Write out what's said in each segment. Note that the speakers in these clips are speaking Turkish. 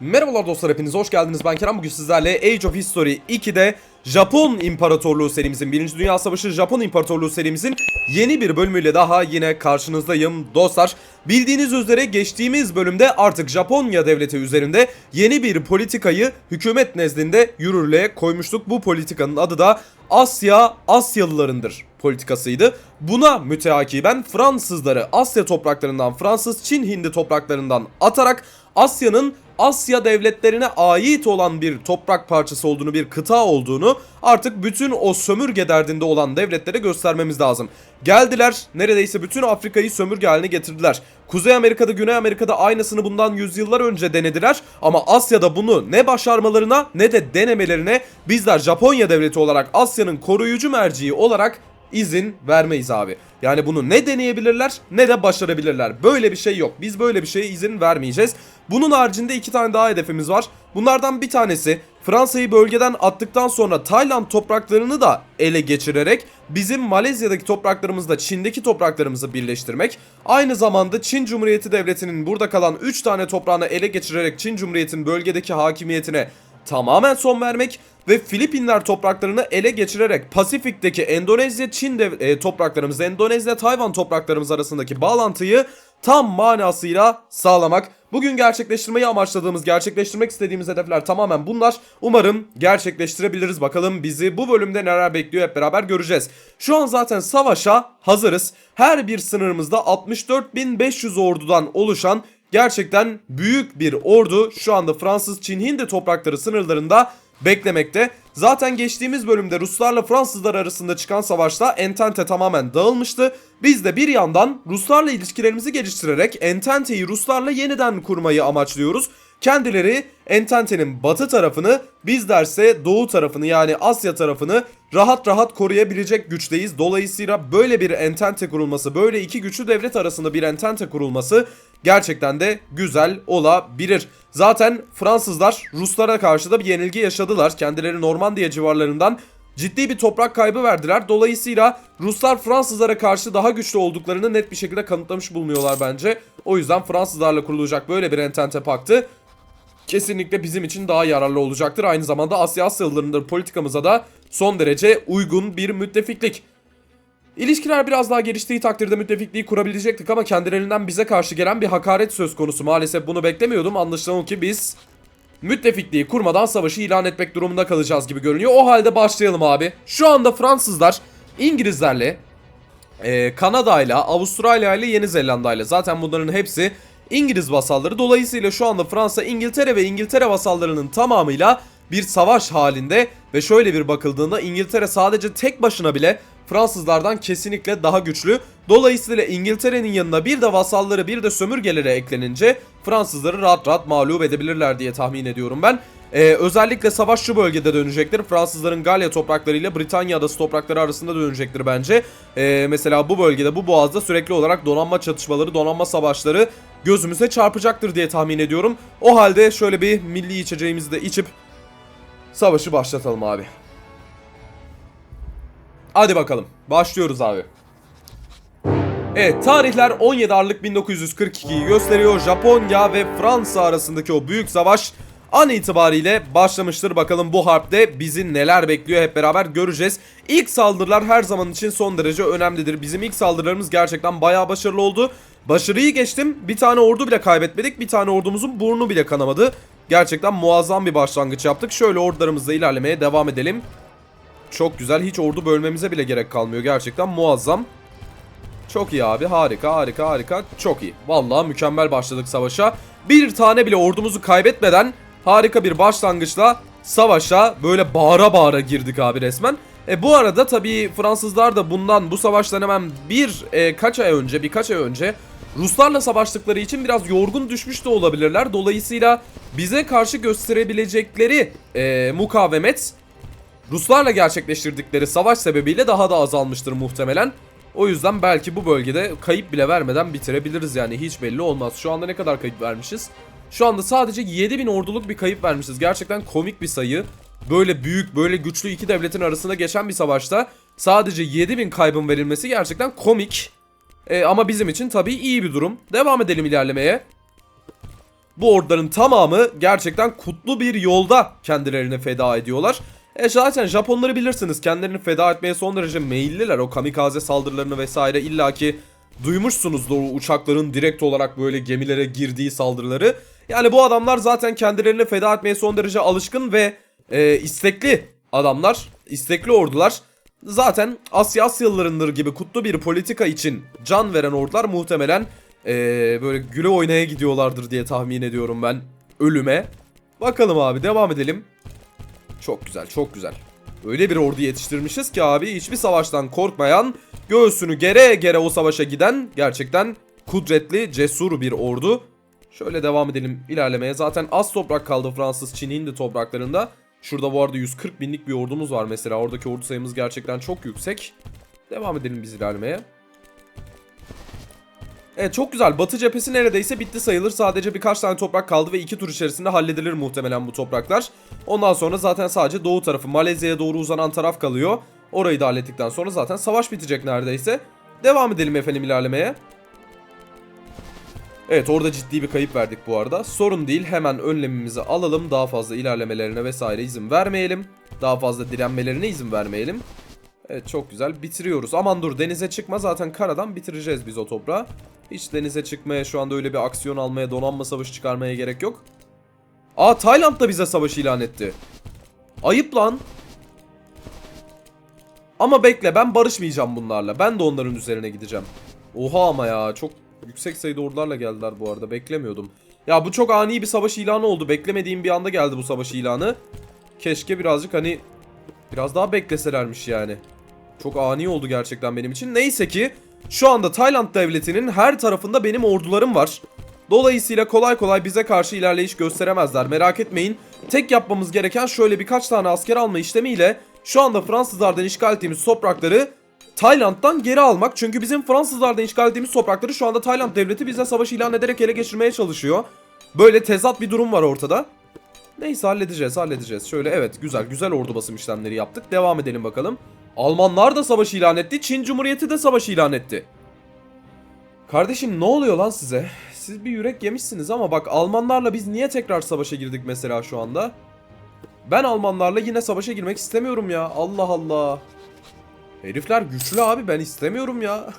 Merhabalar dostlar hepiniz hoş geldiniz ben Kerem bugün sizlerle Age of History 2'de Japon İmparatorluğu serimizin 1. Dünya Savaşı Japon İmparatorluğu serimizin yeni bir bölümüyle daha yine karşınızdayım dostlar. Bildiğiniz üzere geçtiğimiz bölümde artık Japonya devleti üzerinde yeni bir politikayı hükümet nezdinde yürürlüğe koymuştuk. Bu politikanın adı da Asya Asyalılarındır politikasıydı. Buna müteakiben Fransızları Asya topraklarından Fransız Çin Hindi topraklarından atarak Asya'nın Asya devletlerine ait olan bir toprak parçası olduğunu, bir kıta olduğunu artık bütün o sömürge derdinde olan devletlere göstermemiz lazım. Geldiler, neredeyse bütün Afrika'yı sömürge haline getirdiler. Kuzey Amerika'da, Güney Amerika'da aynısını bundan yüzyıllar önce denediler ama Asya'da bunu ne başarmalarına ne de denemelerine bizler Japonya devleti olarak Asya'nın koruyucu merciği olarak izin vermeyiz abi. Yani bunu ne deneyebilirler ne de başarabilirler. Böyle bir şey yok. Biz böyle bir şeye izin vermeyeceğiz. Bunun haricinde iki tane daha hedefimiz var. Bunlardan bir tanesi Fransa'yı bölgeden attıktan sonra Tayland topraklarını da ele geçirerek bizim Malezya'daki topraklarımızla Çin'deki topraklarımızı birleştirmek. Aynı zamanda Çin Cumhuriyeti Devleti'nin burada kalan 3 tane toprağını ele geçirerek Çin Cumhuriyeti'nin bölgedeki hakimiyetine tamamen son vermek ve Filipinler topraklarını ele geçirerek Pasifik'teki Endonezya Çin dev- e, topraklarımız, Endonezya Tayvan topraklarımız arasındaki bağlantıyı tam manasıyla sağlamak. Bugün gerçekleştirmeyi amaçladığımız, gerçekleştirmek istediğimiz hedefler tamamen bunlar. Umarım gerçekleştirebiliriz. Bakalım bizi bu bölümde neler bekliyor hep beraber göreceğiz. Şu an zaten savaşa hazırız. Her bir sınırımızda 64.500 ordudan oluşan gerçekten büyük bir ordu şu anda Fransız Çin Hindi toprakları sınırlarında beklemekte. Zaten geçtiğimiz bölümde Ruslarla Fransızlar arasında çıkan savaşta Entente tamamen dağılmıştı. Biz de bir yandan Ruslarla ilişkilerimizi geliştirerek Entente'yi Ruslarla yeniden kurmayı amaçlıyoruz. Kendileri Entente'nin batı tarafını biz derse doğu tarafını yani Asya tarafını rahat rahat koruyabilecek güçteyiz. Dolayısıyla böyle bir entente kurulması, böyle iki güçlü devlet arasında bir entente kurulması gerçekten de güzel olabilir. Zaten Fransızlar Ruslara karşı da bir yenilgi yaşadılar. Kendileri Normandiya civarlarından ciddi bir toprak kaybı verdiler. Dolayısıyla Ruslar Fransızlara karşı daha güçlü olduklarını net bir şekilde kanıtlamış bulunuyorlar bence. O yüzden Fransızlarla kurulacak böyle bir entente paktı kesinlikle bizim için daha yararlı olacaktır. Aynı zamanda Asya Asyalılarındır politikamıza da son derece uygun bir müttefiklik. İlişkiler biraz daha geliştiği takdirde müttefikliği kurabilecektik ama kendilerinden bize karşı gelen bir hakaret söz konusu. Maalesef bunu beklemiyordum. Anlaşılan ki biz müttefikliği kurmadan savaşı ilan etmek durumunda kalacağız gibi görünüyor. O halde başlayalım abi. Şu anda Fransızlar İngilizlerle, e, Kanada'yla, Avustralya ile Yeni Zelanda ile zaten bunların hepsi İngiliz vasalları. Dolayısıyla şu anda Fransa, İngiltere ve İngiltere vasallarının tamamıyla bir savaş halinde ve şöyle bir bakıldığında İngiltere sadece tek başına bile Fransızlardan kesinlikle daha güçlü. Dolayısıyla İngiltere'nin yanına bir de vasalları bir de sömürgelere eklenince Fransızları rahat rahat mağlup edebilirler diye tahmin ediyorum ben. Ee, özellikle savaş şu bölgede dönecektir. Fransızların Galya toprakları ile Britanya adası toprakları arasında dönecektir bence. Ee, mesela bu bölgede bu boğazda sürekli olarak donanma çatışmaları, donanma savaşları gözümüze çarpacaktır diye tahmin ediyorum. O halde şöyle bir milli içeceğimizi de içip savaşı başlatalım abi. Hadi bakalım. Başlıyoruz abi. Evet tarihler 17 Aralık 1942'yi gösteriyor. Japonya ve Fransa arasındaki o büyük savaş an itibariyle başlamıştır. Bakalım bu harpte bizi neler bekliyor hep beraber göreceğiz. İlk saldırılar her zaman için son derece önemlidir. Bizim ilk saldırılarımız gerçekten bayağı başarılı oldu. Başarıyı geçtim. Bir tane ordu bile kaybetmedik. Bir tane ordumuzun burnu bile kanamadı. Gerçekten muazzam bir başlangıç yaptık. Şöyle ordularımızla ilerlemeye devam edelim. Çok güzel. Hiç ordu bölmemize bile gerek kalmıyor. Gerçekten muazzam. Çok iyi abi. Harika, harika, harika. Çok iyi. Vallahi mükemmel başladık savaşa. Bir tane bile ordumuzu kaybetmeden harika bir başlangıçla savaşa böyle bağıra bağıra girdik abi resmen. E bu arada tabii Fransızlar da bundan bu savaştan hemen bir e, kaç ay önce birkaç ay önce Ruslarla savaştıkları için biraz yorgun düşmüş de olabilirler. Dolayısıyla bize karşı gösterebilecekleri e, mukavemet Ruslarla gerçekleştirdikleri savaş sebebiyle daha da azalmıştır muhtemelen. O yüzden belki bu bölgede kayıp bile vermeden bitirebiliriz yani hiç belli olmaz. Şu anda ne kadar kayıp vermişiz? Şu anda sadece 7000 orduluk bir kayıp vermişiz. Gerçekten komik bir sayı. Böyle büyük, böyle güçlü iki devletin arasında geçen bir savaşta sadece 7000 kaybın verilmesi gerçekten komik. E, ama bizim için tabii iyi bir durum. Devam edelim ilerlemeye. bu orduların tamamı gerçekten kutlu bir yolda kendilerini feda ediyorlar. E zaten Japonları bilirsiniz kendilerini feda etmeye son derece meyilliler. O kamikaze saldırılarını vesaire illaki duymuşsunuzdur o uçakların direkt olarak böyle gemilere girdiği saldırıları. Yani bu adamlar zaten kendilerini feda etmeye son derece alışkın ve e, istekli adamlar, istekli ordular. Zaten Asya Asyalılarındır gibi kutlu bir politika için can veren ordular muhtemelen e, böyle güle oynaya gidiyorlardır diye tahmin ediyorum ben ölüme. Bakalım abi devam edelim. Çok güzel, çok güzel. Öyle bir ordu yetiştirmişiz ki abi hiçbir savaştan korkmayan, göğsünü gere gere o savaşa giden gerçekten kudretli, cesur bir ordu. Şöyle devam edelim ilerlemeye. Zaten az toprak kaldı Fransız, Çin, Hindi topraklarında. Şurada bu arada 140 binlik bir ordumuz var mesela. Oradaki ordu sayımız gerçekten çok yüksek. Devam edelim biz ilerlemeye. Evet çok güzel. Batı cephesi neredeyse bitti sayılır. Sadece birkaç tane toprak kaldı ve iki tur içerisinde halledilir muhtemelen bu topraklar. Ondan sonra zaten sadece doğu tarafı Malezya'ya doğru uzanan taraf kalıyor. Orayı da hallettikten sonra zaten savaş bitecek neredeyse. Devam edelim efendim ilerlemeye. Evet orada ciddi bir kayıp verdik bu arada. Sorun değil hemen önlemimizi alalım. Daha fazla ilerlemelerine vesaire izin vermeyelim. Daha fazla direnmelerine izin vermeyelim. Evet çok güzel bitiriyoruz. Aman dur denize çıkma zaten karadan bitireceğiz biz o toprağı. Hiç denize çıkmaya şu anda öyle bir aksiyon almaya donanma savaşı çıkarmaya gerek yok. Aa Tayland da bize savaş ilan etti. Ayıp lan. Ama bekle ben barışmayacağım bunlarla. Ben de onların üzerine gideceğim. Oha ama ya çok yüksek sayıda ordularla geldiler bu arada beklemiyordum. Ya bu çok ani bir savaş ilanı oldu. Beklemediğim bir anda geldi bu savaş ilanı. Keşke birazcık hani biraz daha bekleselermiş yani. Çok ani oldu gerçekten benim için. Neyse ki şu anda Tayland devletinin her tarafında benim ordularım var. Dolayısıyla kolay kolay bize karşı ilerleyiş gösteremezler. Merak etmeyin. Tek yapmamız gereken şöyle birkaç tane asker alma işlemiyle şu anda Fransızlardan işgal ettiğimiz toprakları Tayland'dan geri almak. Çünkü bizim Fransızlardan işgal ettiğimiz toprakları şu anda Tayland devleti bize savaş ilan ederek ele geçirmeye çalışıyor. Böyle tezat bir durum var ortada. Neyse halledeceğiz halledeceğiz. Şöyle evet güzel güzel ordu basım işlemleri yaptık. Devam edelim bakalım. Almanlar da savaş ilan etti. Çin Cumhuriyeti de savaş ilan etti. Kardeşim ne oluyor lan size? Siz bir yürek yemişsiniz ama bak Almanlarla biz niye tekrar savaşa girdik mesela şu anda? Ben Almanlarla yine savaşa girmek istemiyorum ya. Allah Allah. Herifler güçlü abi ben istemiyorum ya.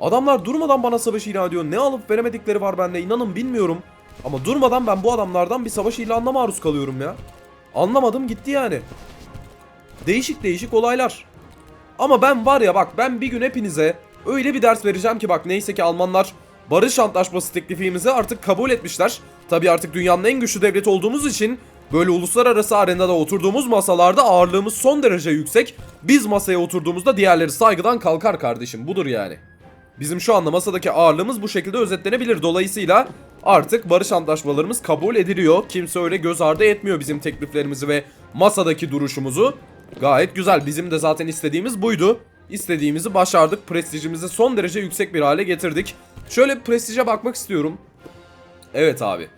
Adamlar durmadan bana savaş ilan ediyor. Ne alıp veremedikleri var bende inanın bilmiyorum. Ama durmadan ben bu adamlardan bir savaş ilanına maruz kalıyorum ya. Anlamadım gitti yani. Değişik değişik olaylar. Ama ben var ya bak ben bir gün hepinize öyle bir ders vereceğim ki bak neyse ki Almanlar barış antlaşması teklifimizi artık kabul etmişler. Tabi artık dünyanın en güçlü devleti olduğumuz için böyle uluslararası arenada oturduğumuz masalarda ağırlığımız son derece yüksek. Biz masaya oturduğumuzda diğerleri saygıdan kalkar kardeşim budur yani. Bizim şu anda masadaki ağırlığımız bu şekilde özetlenebilir. Dolayısıyla artık barış antlaşmalarımız kabul ediliyor. Kimse öyle göz ardı etmiyor bizim tekliflerimizi ve masadaki duruşumuzu. Gayet güzel. Bizim de zaten istediğimiz buydu. İstediğimizi başardık. Prestijimizi son derece yüksek bir hale getirdik. Şöyle bir prestije bakmak istiyorum. Evet abi.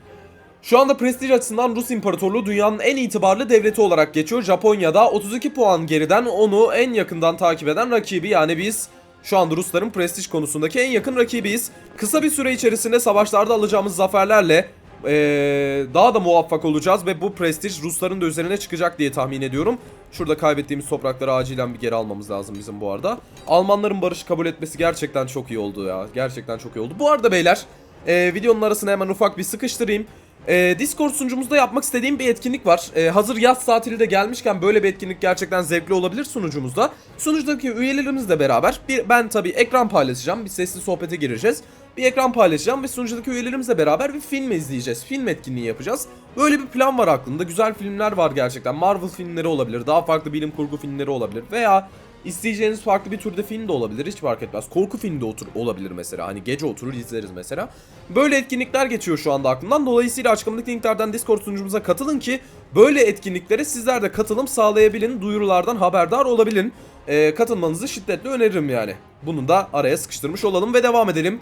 Şu anda prestij açısından Rus İmparatorluğu dünyanın en itibarlı devleti olarak geçiyor. Japonya'da 32 puan geriden onu en yakından takip eden rakibi yani biz şu anda Rusların prestij konusundaki en yakın rakibiyiz. Kısa bir süre içerisinde savaşlarda alacağımız zaferlerle ee, daha da muvaffak olacağız ve bu prestij Rusların da üzerine çıkacak diye tahmin ediyorum. Şurada kaybettiğimiz toprakları acilen bir geri almamız lazım bizim bu arada. Almanların barışı kabul etmesi gerçekten çok iyi oldu ya. Gerçekten çok iyi oldu. Bu arada beyler ee, videonun arasına hemen ufak bir sıkıştırayım. Ee, Discord sunucumuzda yapmak istediğim bir etkinlik var. Ee, hazır yaz tatili de gelmişken böyle bir etkinlik gerçekten zevkli olabilir sunucumuzda. Sunucudaki üyelerimizle beraber bir ben tabii ekran paylaşacağım. Bir sesli sohbete gireceğiz. Bir ekran paylaşacağım ve sunucudaki üyelerimizle beraber bir film izleyeceğiz. Film etkinliği yapacağız. Böyle bir plan var aklımda. Güzel filmler var gerçekten. Marvel filmleri olabilir. Daha farklı bilim kurgu filmleri olabilir. Veya İsteyeceğiniz farklı bir türde film de olabilir hiç fark etmez. Korku filmi de otur olabilir mesela. Hani gece oturur izleriz mesela. Böyle etkinlikler geçiyor şu anda aklımdan. Dolayısıyla açıklamadaki linklerden Discord sunucumuza katılın ki böyle etkinliklere sizler de katılım sağlayabilin. Duyurulardan haberdar olabilin. Ee, katılmanızı şiddetle öneririm yani. Bunu da araya sıkıştırmış olalım ve devam edelim.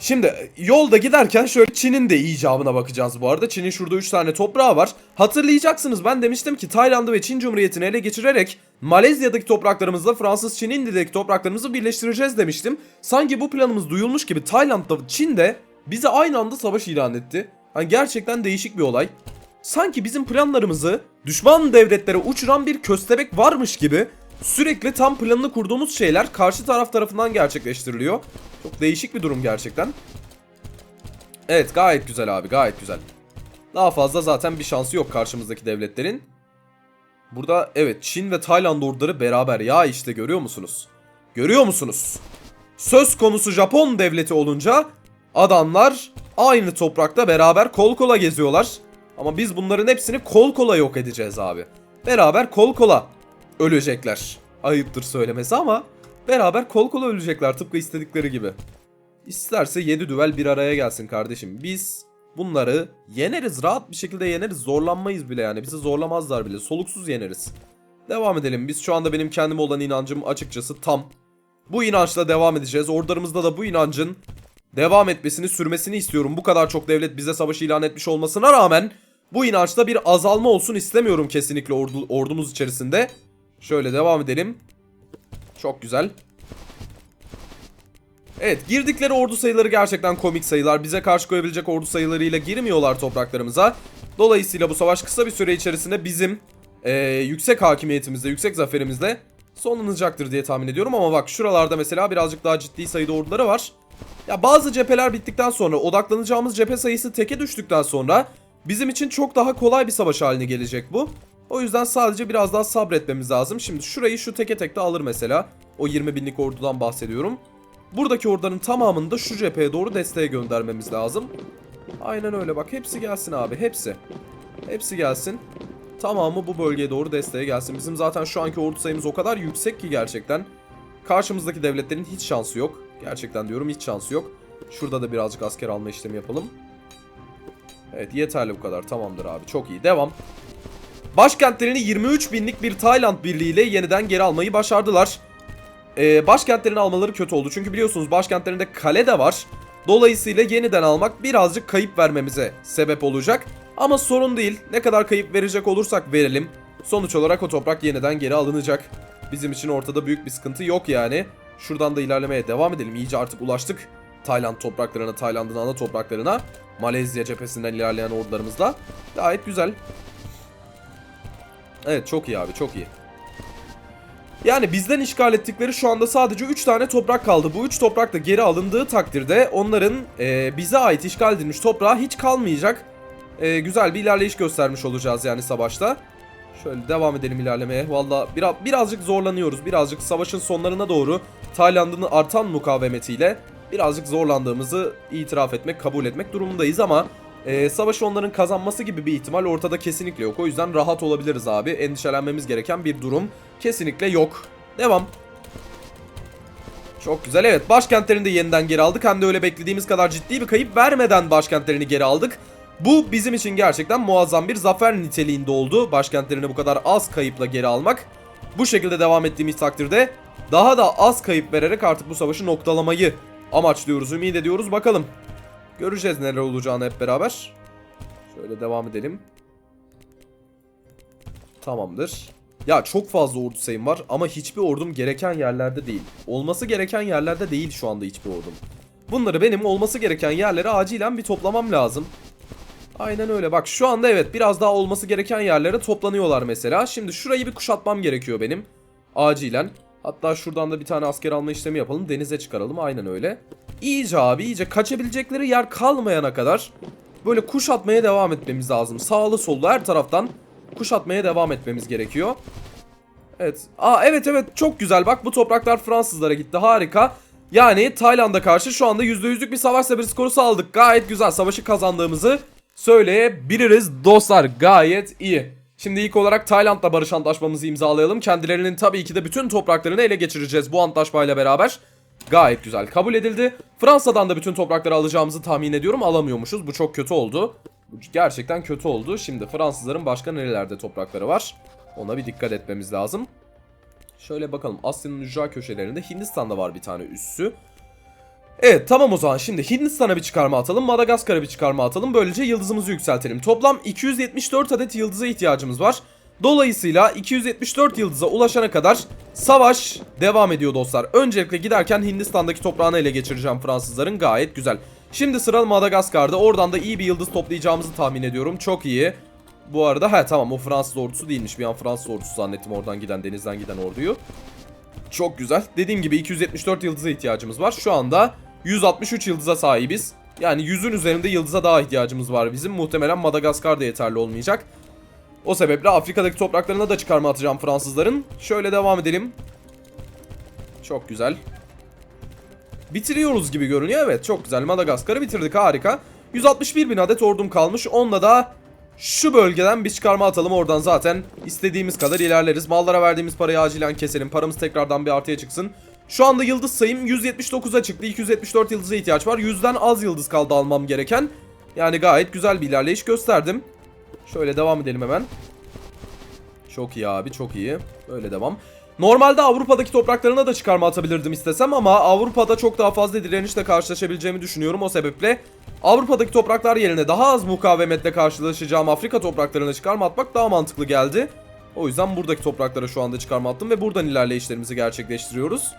Şimdi yolda giderken şöyle Çin'in de icabına bakacağız bu arada. Çin'in şurada 3 tane toprağı var. Hatırlayacaksınız ben demiştim ki Tayland'ı ve Çin Cumhuriyeti'ni ele geçirerek Malezya'daki topraklarımızla Fransız Çin Hindi'deki topraklarımızı birleştireceğiz demiştim. Sanki bu planımız duyulmuş gibi Tayland'da Çin de bize aynı anda savaş ilan etti. Hani gerçekten değişik bir olay. Sanki bizim planlarımızı düşman devletlere uçuran bir köstebek varmış gibi sürekli tam planını kurduğumuz şeyler karşı taraf tarafından gerçekleştiriliyor. Çok değişik bir durum gerçekten. Evet gayet güzel abi gayet güzel. Daha fazla zaten bir şansı yok karşımızdaki devletlerin. Burada evet Çin ve Tayland orduları beraber ya işte görüyor musunuz? Görüyor musunuz? Söz konusu Japon devleti olunca adamlar aynı toprakta beraber kol kola geziyorlar. Ama biz bunların hepsini kol kola yok edeceğiz abi. Beraber kol kola ölecekler. Ayıptır söylemesi ama beraber kol kola ölecekler tıpkı istedikleri gibi. İsterse 7 düvel bir araya gelsin kardeşim. Biz bunları yeneriz. Rahat bir şekilde yeneriz. Zorlanmayız bile yani. Bizi zorlamazlar bile. Soluksuz yeneriz. Devam edelim. Biz şu anda benim kendime olan inancım açıkçası tam. Bu inançla devam edeceğiz. Ordularımızda da bu inancın devam etmesini, sürmesini istiyorum. Bu kadar çok devlet bize savaşı ilan etmiş olmasına rağmen bu inançta bir azalma olsun istemiyorum kesinlikle ordu, ordumuz içerisinde. Şöyle devam edelim. Çok güzel. Evet girdikleri ordu sayıları gerçekten komik sayılar. Bize karşı koyabilecek ordu sayılarıyla girmiyorlar topraklarımıza. Dolayısıyla bu savaş kısa bir süre içerisinde bizim eee, yüksek hakimiyetimizle, yüksek zaferimizle sonlanacaktır diye tahmin ediyorum. Ama bak şuralarda mesela birazcık daha ciddi sayıda orduları var. Ya bazı cepheler bittikten sonra odaklanacağımız cephe sayısı teke düştükten sonra bizim için çok daha kolay bir savaş haline gelecek bu. O yüzden sadece biraz daha sabretmemiz lazım. Şimdi şurayı şu teke tekte alır mesela. O 20 binlik ordudan bahsediyorum. Buradaki orduların tamamını da şu cepheye doğru desteğe göndermemiz lazım. Aynen öyle bak hepsi gelsin abi hepsi. Hepsi gelsin. Tamamı bu bölgeye doğru desteğe gelsin. Bizim zaten şu anki ordu sayımız o kadar yüksek ki gerçekten. Karşımızdaki devletlerin hiç şansı yok. Gerçekten diyorum hiç şansı yok. Şurada da birazcık asker alma işlemi yapalım. Evet yeterli bu kadar tamamdır abi çok iyi devam. Başkentlerini 23 binlik bir Tayland birliğiyle yeniden geri almayı başardılar. Ee, başkentlerini almaları kötü oldu. Çünkü biliyorsunuz başkentlerinde kale de var. Dolayısıyla yeniden almak birazcık kayıp vermemize sebep olacak. Ama sorun değil. Ne kadar kayıp verecek olursak verelim. Sonuç olarak o toprak yeniden geri alınacak. Bizim için ortada büyük bir sıkıntı yok yani. Şuradan da ilerlemeye devam edelim. İyice artık ulaştık. Tayland topraklarına, Tayland'ın ana topraklarına. Malezya cephesinden ilerleyen ordularımızla. Gayet güzel. Evet çok iyi abi çok iyi. Yani bizden işgal ettikleri şu anda sadece 3 tane toprak kaldı. Bu 3 toprak da geri alındığı takdirde onların e, bize ait işgal edilmiş toprağı hiç kalmayacak. E, güzel bir ilerleyiş göstermiş olacağız yani savaşta. Şöyle devam edelim ilerlemeye. Valla biraz, birazcık zorlanıyoruz. Birazcık savaşın sonlarına doğru Tayland'ın artan mukavemetiyle birazcık zorlandığımızı itiraf etmek, kabul etmek durumundayız ama e, savaşı onların kazanması gibi bir ihtimal ortada kesinlikle yok. O yüzden rahat olabiliriz abi. Endişelenmemiz gereken bir durum kesinlikle yok. Devam. Çok güzel evet başkentlerini de yeniden geri aldık. Hem de öyle beklediğimiz kadar ciddi bir kayıp vermeden başkentlerini geri aldık. Bu bizim için gerçekten muazzam bir zafer niteliğinde oldu. Başkentlerini bu kadar az kayıpla geri almak. Bu şekilde devam ettiğimiz takdirde daha da az kayıp vererek artık bu savaşı noktalamayı amaçlıyoruz, ümit ediyoruz. Bakalım. Göreceğiz neler olacağını hep beraber. Şöyle devam edelim. Tamamdır. Ya çok fazla ordu sayım var ama hiçbir ordum gereken yerlerde değil. Olması gereken yerlerde değil şu anda hiçbir ordum. Bunları benim olması gereken yerlere acilen bir toplamam lazım. Aynen öyle. Bak şu anda evet biraz daha olması gereken yerlere toplanıyorlar mesela. Şimdi şurayı bir kuşatmam gerekiyor benim. Acilen. Hatta şuradan da bir tane asker alma işlemi yapalım. Denize çıkaralım. Aynen öyle. İyice abi iyice kaçabilecekleri yer kalmayana kadar böyle kuşatmaya devam etmemiz lazım. Sağlı sollu her taraftan kuşatmaya devam etmemiz gerekiyor. Evet. Aa evet evet çok güzel. Bak bu topraklar Fransızlara gitti. Harika. Yani Tayland'a karşı şu anda %100'lük bir savaş sabır skoru sağladık. Gayet güzel. Savaşı kazandığımızı söyleyebiliriz dostlar. Gayet iyi. Şimdi ilk olarak Tayland'la barış antlaşmamızı imzalayalım. Kendilerinin tabii ki de bütün topraklarını ele geçireceğiz bu antlaşmayla beraber. Gayet güzel kabul edildi. Fransa'dan da bütün toprakları alacağımızı tahmin ediyorum. Alamıyormuşuz. Bu çok kötü oldu. Gerçekten kötü oldu. Şimdi Fransızların başka nerelerde toprakları var? Ona bir dikkat etmemiz lazım. Şöyle bakalım. Asya'nın ücra köşelerinde Hindistan'da var bir tane üssü. Evet tamam o zaman şimdi Hindistan'a bir çıkarma atalım. Madagaskar'a bir çıkarma atalım. Böylece yıldızımızı yükseltelim. Toplam 274 adet yıldıza ihtiyacımız var. Dolayısıyla 274 yıldıza ulaşana kadar savaş devam ediyor dostlar. Öncelikle giderken Hindistan'daki toprağını ele geçireceğim Fransızların gayet güzel. Şimdi sıra Madagaskar'da. Oradan da iyi bir yıldız toplayacağımızı tahmin ediyorum. Çok iyi. Bu arada he tamam o Fransız ordusu değilmiş. Bir an Fransız ordusu zannettim oradan giden denizden giden orduyu. Çok güzel. Dediğim gibi 274 yıldıza ihtiyacımız var. Şu anda 163 yıldıza sahibiz. Yani 100'ün üzerinde yıldıza daha ihtiyacımız var bizim. Muhtemelen Madagaskar'da yeterli olmayacak. O sebeple Afrika'daki topraklarına da çıkarma atacağım Fransızların. Şöyle devam edelim. Çok güzel. Bitiriyoruz gibi görünüyor. Evet çok güzel. Madagaskar'ı bitirdik. Harika. 161 bin adet ordum kalmış. Onunla da şu bölgeden bir çıkarma atalım. Oradan zaten istediğimiz kadar ilerleriz. Mallara verdiğimiz parayı acilen keselim. Paramız tekrardan bir artıya çıksın. Şu anda yıldız sayım 179'a çıktı. 274 yıldıza ihtiyaç var. 100'den az yıldız kaldı almam gereken. Yani gayet güzel bir ilerleyiş gösterdim. Şöyle devam edelim hemen. Çok iyi abi çok iyi. Böyle devam. Normalde Avrupa'daki topraklarına da çıkarma atabilirdim istesem ama Avrupa'da çok daha fazla direnişle karşılaşabileceğimi düşünüyorum. O sebeple Avrupa'daki topraklar yerine daha az mukavemetle karşılaşacağım Afrika topraklarına çıkarma atmak daha mantıklı geldi. O yüzden buradaki topraklara şu anda çıkarma attım ve buradan ilerleyişlerimizi gerçekleştiriyoruz.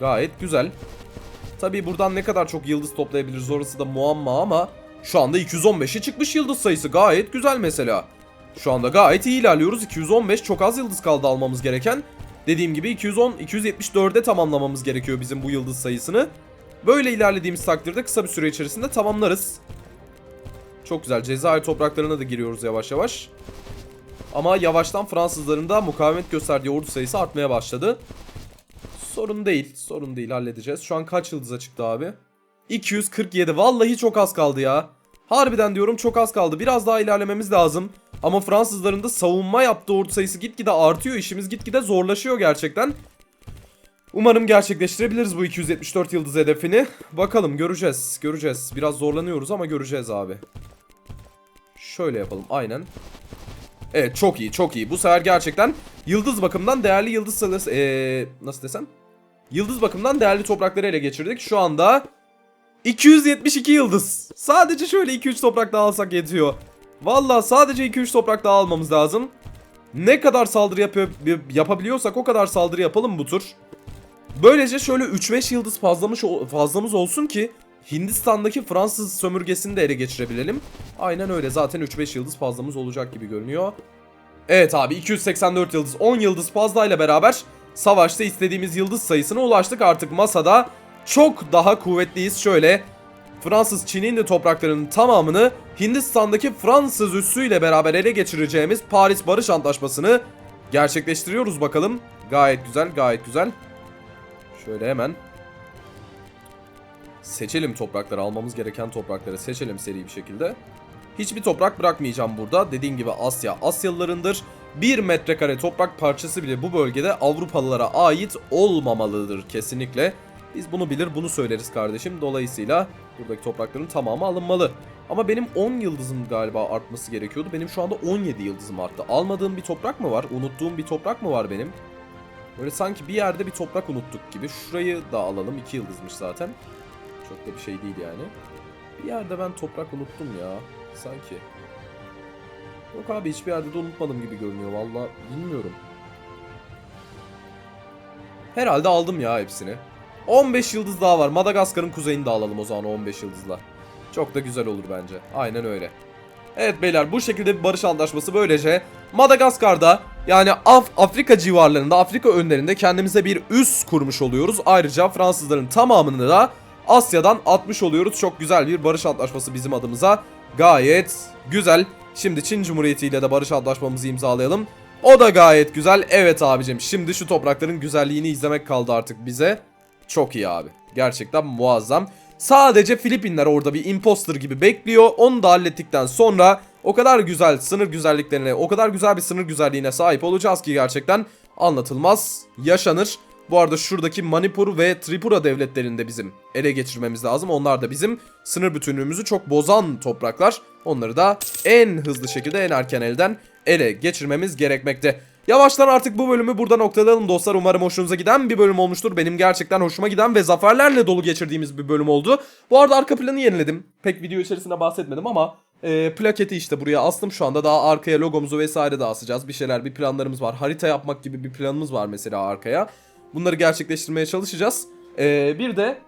Gayet güzel. Tabii buradan ne kadar çok yıldız toplayabiliriz orası da muamma ama şu anda 215'e çıkmış yıldız sayısı gayet güzel mesela. Şu anda gayet iyi ilerliyoruz. 215 çok az yıldız kaldı almamız gereken. Dediğim gibi 210 274'e tamamlamamız gerekiyor bizim bu yıldız sayısını. Böyle ilerlediğimiz takdirde kısa bir süre içerisinde tamamlarız. Çok güzel. Cezayir topraklarına da giriyoruz yavaş yavaş. Ama yavaştan Fransızların da mukavemet gösterdiği ordu sayısı artmaya başladı. Sorun değil. Sorun değil halledeceğiz. Şu an kaç yıldıza çıktı abi? 247. Vallahi çok az kaldı ya. Harbiden diyorum çok az kaldı. Biraz daha ilerlememiz lazım. Ama Fransızların da savunma yaptığı ordu sayısı gitgide artıyor. İşimiz gitgide zorlaşıyor gerçekten. Umarım gerçekleştirebiliriz bu 274 yıldız hedefini. Bakalım göreceğiz. Göreceğiz. Biraz zorlanıyoruz ama göreceğiz abi. Şöyle yapalım aynen. Evet çok iyi çok iyi. Bu sefer gerçekten yıldız bakımından değerli yıldız sayısı... Ee, nasıl desem? Yıldız bakımından değerli toprakları ele geçirdik. Şu anda 272 yıldız. Sadece şöyle 2-3 toprak daha alsak yetiyor. Vallahi sadece 2-3 toprak daha almamız lazım. Ne kadar saldırı yapıyor, yapabiliyorsak o kadar saldırı yapalım bu tur. Böylece şöyle 3-5 yıldız fazlamış, fazlamız olsun ki Hindistan'daki Fransız sömürgesini de ele geçirebilelim. Aynen öyle zaten 3-5 yıldız fazlamız olacak gibi görünüyor. Evet abi 284 yıldız 10 yıldız fazlayla beraber savaşta istediğimiz yıldız sayısına ulaştık. Artık masada çok daha kuvvetliyiz. Şöyle Fransız Çin'in de topraklarının tamamını Hindistan'daki Fransız üssüyle beraber ele geçireceğimiz Paris Barış Antlaşması'nı gerçekleştiriyoruz bakalım. Gayet güzel gayet güzel. Şöyle hemen seçelim toprakları almamız gereken toprakları seçelim seri bir şekilde. Hiçbir toprak bırakmayacağım burada. Dediğim gibi Asya Asyalılarındır. Bir metrekare toprak parçası bile bu bölgede Avrupalılara ait olmamalıdır kesinlikle. Biz bunu bilir bunu söyleriz kardeşim. Dolayısıyla buradaki toprakların tamamı alınmalı. Ama benim 10 yıldızım galiba artması gerekiyordu. Benim şu anda 17 yıldızım arttı. Almadığım bir toprak mı var? Unuttuğum bir toprak mı var benim? Böyle sanki bir yerde bir toprak unuttuk gibi. Şurayı da alalım. 2 yıldızmış zaten. Çok da bir şey değil yani. Bir yerde ben toprak unuttum ya. Sanki. Yok abi hiçbir yerde de unutmadım gibi görünüyor. Valla bilmiyorum. Herhalde aldım ya hepsini. 15 yıldız daha var. Madagaskar'ın kuzeyini de alalım o zaman 15 yıldızla. Çok da güzel olur bence. Aynen öyle. Evet beyler bu şekilde bir barış antlaşması böylece Madagaskar'da yani Af Afrika civarlarında Afrika önlerinde kendimize bir üs kurmuş oluyoruz. Ayrıca Fransızların tamamını da Asya'dan atmış oluyoruz. Çok güzel bir barış antlaşması bizim adımıza. Gayet güzel. Şimdi Çin Cumhuriyeti ile de barış antlaşmamızı imzalayalım. O da gayet güzel. Evet abicim şimdi şu toprakların güzelliğini izlemek kaldı artık bize. Çok iyi abi. Gerçekten muazzam. Sadece Filipinler orada bir imposter gibi bekliyor. Onu da hallettikten sonra o kadar güzel sınır güzelliklerine, o kadar güzel bir sınır güzelliğine sahip olacağız ki gerçekten anlatılmaz, yaşanır. Bu arada şuradaki Manipur ve Tripura devletlerini de bizim ele geçirmemiz lazım. Onlar da bizim sınır bütünlüğümüzü çok bozan topraklar. Onları da en hızlı şekilde en erken elden ele geçirmemiz gerekmekte. Yavaştan artık bu bölümü burada noktalayalım dostlar. Umarım hoşunuza giden bir bölüm olmuştur. Benim gerçekten hoşuma giden ve zaferlerle dolu geçirdiğimiz bir bölüm oldu. Bu arada arka planı yeniledim. Pek video içerisinde bahsetmedim ama e, plaketi işte buraya astım şu anda. Daha arkaya logomuzu vesaire de asacağız. Bir şeyler bir planlarımız var. Harita yapmak gibi bir planımız var mesela arkaya. Bunları gerçekleştirmeye çalışacağız. E, bir de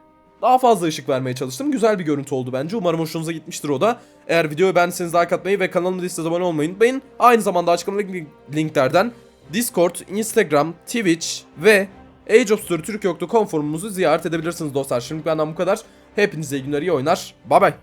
daha fazla ışık vermeye çalıştım. Güzel bir görüntü oldu bence. Umarım hoşunuza gitmiştir o da. Eğer videoyu beğendiyseniz like atmayı ve kanalıma değilseniz abone olmayı unutmayın. Aynı zamanda açıklamadaki linklerden Discord, Instagram, Twitch ve Age of Story Türkiye.com forumumuzu ziyaret edebilirsiniz dostlar. Şimdi benden bu kadar. Hepinize iyi günler, iyi oynar. Bay bay.